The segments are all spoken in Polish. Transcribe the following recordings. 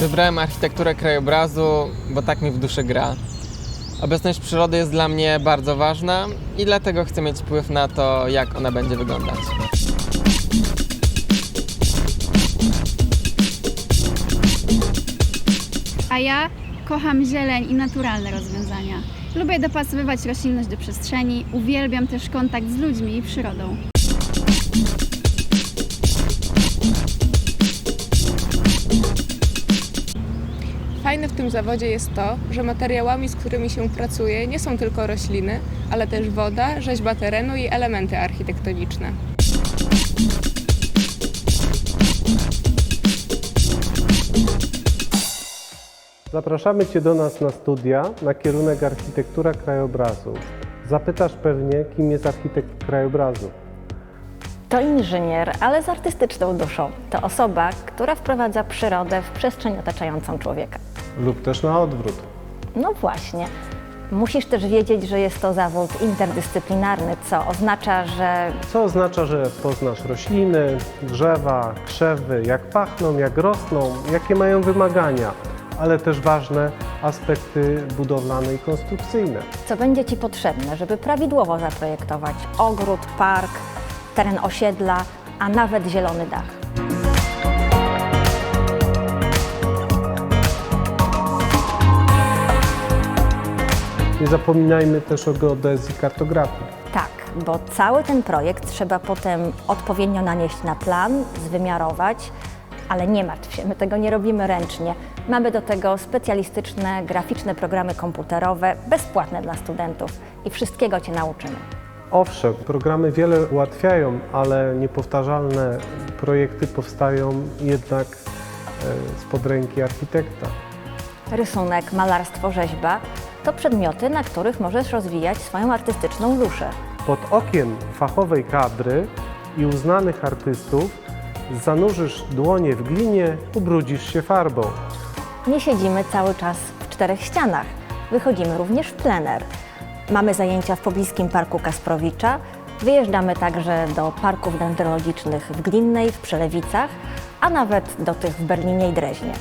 Wybrałem architekturę krajobrazu, bo tak mi w duszy gra. Obecność przyrody jest dla mnie bardzo ważna i dlatego chcę mieć wpływ na to, jak ona będzie wyglądać. A ja kocham zieleń i naturalne rozwiązania. Lubię dopasowywać roślinność do przestrzeni, uwielbiam też kontakt z ludźmi i przyrodą. Fajne w tym zawodzie jest to, że materiałami, z którymi się pracuje, nie są tylko rośliny, ale też woda, rzeźba terenu i elementy architektoniczne. Zapraszamy Cię do nas na studia na kierunek architektura krajobrazu. Zapytasz pewnie, kim jest architekt krajobrazu. To inżynier, ale z artystyczną duszą. To osoba, która wprowadza przyrodę w przestrzeń otaczającą człowieka. Lub też na odwrót. No właśnie. Musisz też wiedzieć, że jest to zawód interdyscyplinarny, co oznacza, że Co oznacza, że poznasz rośliny, drzewa, krzewy, jak pachną, jak rosną, jakie mają wymagania, ale też ważne aspekty budowlane i konstrukcyjne. co będzie Ci potrzebne, żeby prawidłowo zaprojektować ogród, park, teren osiedla, a nawet zielony dach. Nie zapominajmy też o geodezji kartografii. Tak, bo cały ten projekt trzeba potem odpowiednio nanieść na plan, zwymiarować, ale nie martw się, my tego nie robimy ręcznie. Mamy do tego specjalistyczne, graficzne programy komputerowe, bezpłatne dla studentów i wszystkiego Cię nauczymy. Owszem, programy wiele ułatwiają, ale niepowtarzalne projekty powstają jednak e, spod ręki architekta. Rysunek, malarstwo, rzeźba to przedmioty, na których możesz rozwijać swoją artystyczną duszę. Pod okiem fachowej kadry i uznanych artystów zanurzysz dłonie w glinie, ubrudzisz się farbą. Nie siedzimy cały czas w czterech ścianach. Wychodzimy również w plener. Mamy zajęcia w pobliskim parku Kasprowicza. Wyjeżdżamy także do parków dendrologicznych w Glinnej, w Przelewicach, a nawet do tych w Berlinie i Dreźnie.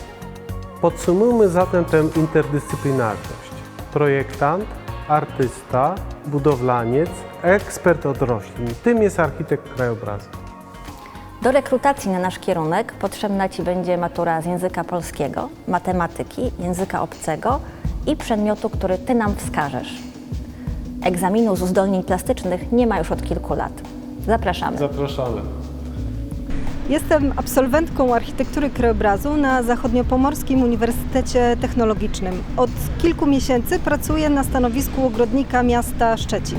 Podsumujmy zatem tę interdyscyplinarność. Projektant, artysta, budowlaniec, ekspert od roślin. Tym jest architekt krajobrazu. Do rekrutacji na nasz kierunek potrzebna Ci będzie matura z języka polskiego, matematyki, języka obcego i przedmiotu, który Ty nam wskażesz. Egzaminu z uzdolnień plastycznych nie ma już od kilku lat. Zapraszamy. Zapraszamy. Jestem absolwentką architektury krajobrazu na Zachodniopomorskim Uniwersytecie Technologicznym. Od kilku miesięcy pracuję na stanowisku ogrodnika miasta Szczecin.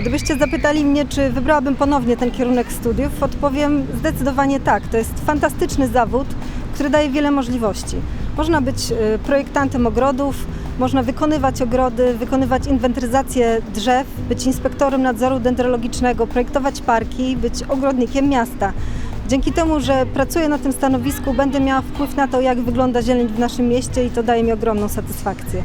Gdybyście zapytali mnie, czy wybrałabym ponownie ten kierunek studiów, odpowiem zdecydowanie tak. To jest fantastyczny zawód, który daje wiele możliwości. Można być y, projektantem ogrodów, można wykonywać ogrody, wykonywać inwentaryzację drzew, być inspektorem nadzoru dendrologicznego, projektować parki, być ogrodnikiem miasta. Dzięki temu, że pracuję na tym stanowisku, będę miała wpływ na to, jak wygląda zieleń w naszym mieście i to daje mi ogromną satysfakcję.